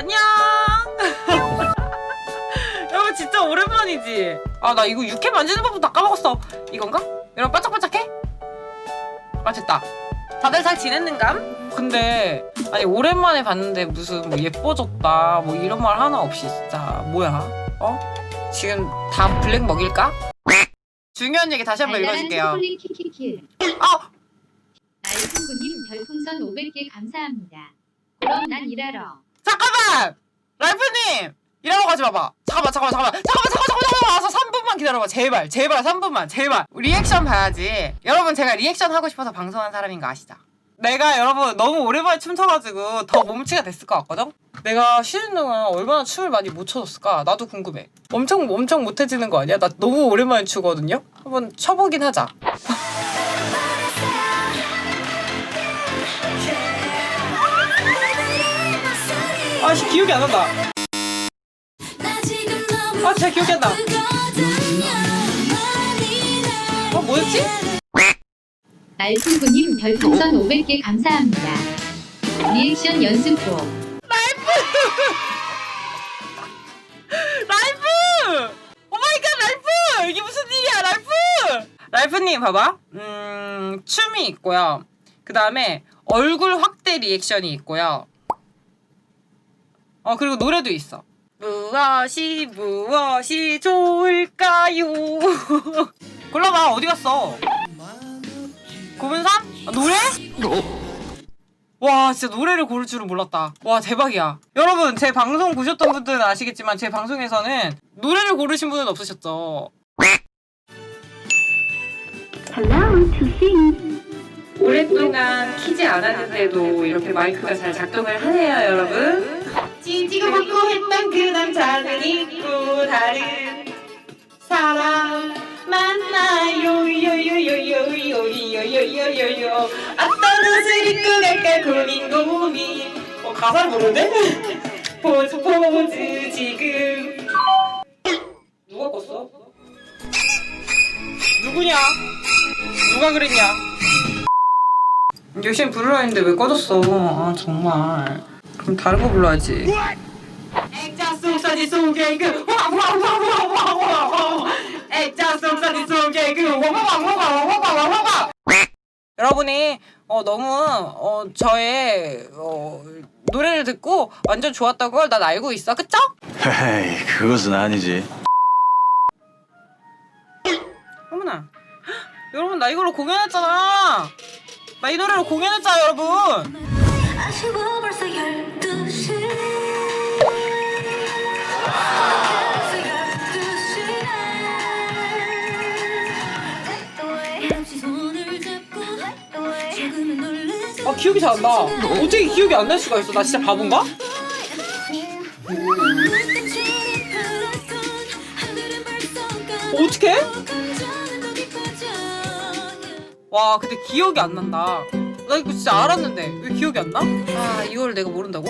안녕. 여러분 진짜 오랜만이지. 아 나 이거 육회 만지는 법도 다 까먹었어. 이건가? 여러분 반짝반짝해? 아 됐다. 다들 잘 지냈는감? 근데 아니 오랜만에 봤는데 무슨 뭐 예뻐졌다 뭐 이런 말 하나 없이 진짜 뭐야? 어? 지금 다 블랙 먹일까? 중요한 얘기 다시 한번 읽어줄게요. 아 알콩구님 별풍선 500개 감사합니다. 그럼 난 일하러. 잠깐만! 랄프님! 일하러 가지 마봐. 잠깐만, 잠깐만, 잠깐만, 잠깐만, 잠깐만, 잠깐만, 와서 3분만 기다려봐. 제발, 제발, 3분만, 제발. 리액션 봐야지. 여러분, 제가 리액션 하고 싶어서 방송한 사람인 거 아시죠? 내가 여러분 너무 오랜만에 춤춰가지고 더 몸치가 됐을 것 같거든? 내가 쉬는 동안 얼마나 춤을 많이 못 춰줬을까? 나도 궁금해. 엄청, 엄청 못해지는 거 아니야? 나 너무 오랜만에 추거든요? 한번 춰보긴 하자. 아씨, 기억이 안 난다. 아, 잘 기억이 안 나. 어, 뭐였지? 알콩구님 별풍선 500개 감사합니다. 리액션 연습곡. 라이프! 오마이갓 라이프! 이게 무슨 일이야 라이프! 라이프님 봐봐 음 춤이 있고요 그 다음에 얼굴 확대 리액션이 있고요 어 그리고 노래도 있어. 무엇이 무엇이 좋을까요? 골라봐 어디 갔어? 고문산? 아, 노래? 와 진짜 노래를 고를 줄은 몰랐다. 와 대박이야. 여러분 제 방송 보셨던 분들은 아시겠지만 제 방송에서는 노래를 고르신 분은 없으셨죠? Hello to sing. 오랫동안 키지 않았는데도 이렇게 마이크가 잘 작동을 하네요 여러분 찌찌고 받고 했던 그 남자는 있고 다른 사람 만나요 요요요요요요요요요 어떤 옷을 입고 갈까 고민 고민 어 가사를 모르는데? 포즈 포즈 지금 누가 껐어? 누구냐? 누가 그랬냐? 열심히 부르려 했는데 왜 꺼졌어? 아 정말. 그럼 다른 거 불러야지. 액자 속사지 속에 그 와와와와와와와 액자 속사지 속에 그 와와와와와와와 여러분이 어 너무 어 저의 어 노래를 듣고 완전 좋았던 걸 난 알고 있어 그쵸? 헤이, 그것은 아니지. 어머나 헉, 여러분 나 이걸로 공연했잖아 나 이 노래로 공연했잖아 여러분 아쉬워 아 기억이 잘 안 나. 어떻게 기억이 안 날 수가 있어? 나 진짜 바본가? 어떻게? 와 근데 기억이 안 난다. 나 이거 진짜 알았는데 왜 기억이 안 나? 아 이걸 내가 모른다고?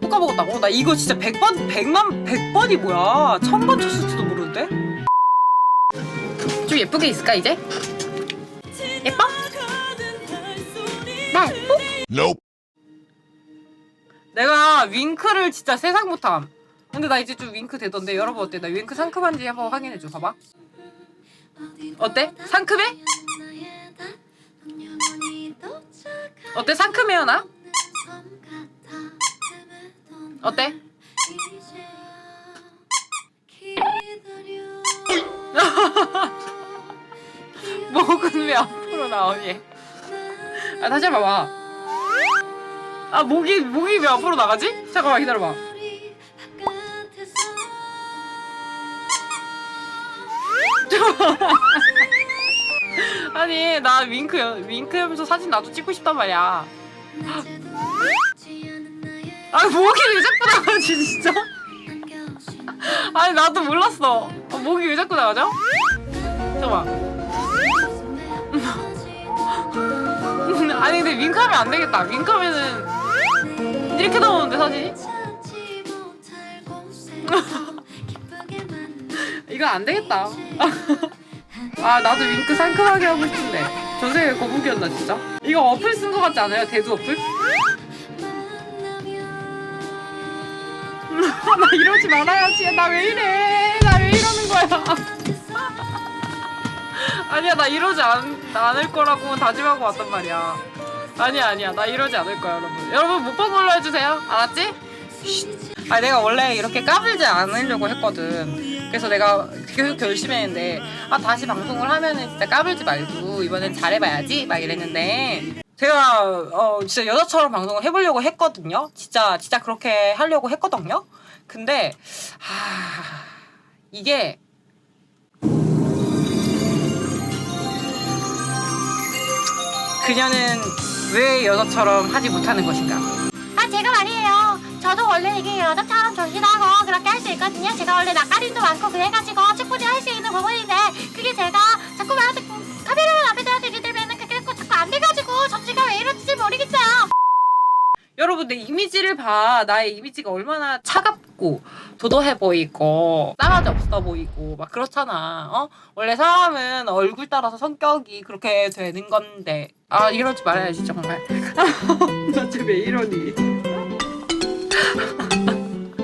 또 까먹었다고? 나 이거 진짜 100번, 100만, 100번이 뭐야? 1000번 쳤을지도 모르는데? 좀 예쁘게 있을까 이제? 예뻐? Nope. 내가 윙크를 진짜 세상 못함. 근데 나 이제 좀 윙크 되던데 여러분 어때? 나 윙크 상큼한지 한번 확인해줘. 봐봐. 어때? 상큼해? 어때? 상큼해요 나? 어때? 왜 앞으로 나오니? 아 다시 한번 봐봐. 아 목이 목이 왜 앞으로 나가지? 잠깐만 기다려봐. 아니 나 윙크 윙크하면서 사진 나도 찍고 싶단 말이야. 아 목이 왜 자꾸 나가지 진짜? 아니 나도 몰랐어. 어, 목이 왜 자꾸 나가죠? 잠깐만. 아니 근데 윙크하면 안 되겠다. 윙크하면은 이렇게 나오는데 사진이? 이거 안 되겠다. 아 나도 윙크 상큼하게 하고 싶은데 전생에 거북이였나 진짜? 이거 어플 쓴 거 같지 않아요? 대두 어플? 나 이러지 말아야지. 나 왜 이래? 나 왜 이러는 거야? 아니야, 나 이러지 않, 않을 거라고 다짐하고 왔단 말이야. 아니야, 아니야. 나 이러지 않을 거야, 여러분. 여러분 못 본 걸로 해주세요. 알았지? 아, 내가 원래 이렇게 까불지 않으려고 했거든. 그래서 내가 계속 결심했는데, 아, 다시 방송을 하면은 진짜 까불지 말고, 이번엔 잘해봐야지? 막 이랬는데, 제가, 어, 진짜 여자처럼 방송을 해보려고 했거든요. 진짜, 진짜 그렇게 하려고 했거든요. 근데, 하, 이게, 그녀는 왜 여자처럼 하지 못하는 것인가? 아 제가 말이에요. 저도 원래 이게 여자처럼 조신하고 그렇게 할 수 있거든요. 제가 원래 낯가림도 많고 그래가지고 충분히 할 수 있는 부분인데 그게 제가 자꾸만 카메라 앞에 여러분 내 이미지를 봐. 나의 이미지가 얼마나 차갑고 도도해 보이고 싸가지 없어 보이고 막 그렇잖아. 어? 원래 사람은 얼굴 따라서 성격이 그렇게 되는 건데. 아 이러지 말아야지 정말. 나쟤왜 이러니?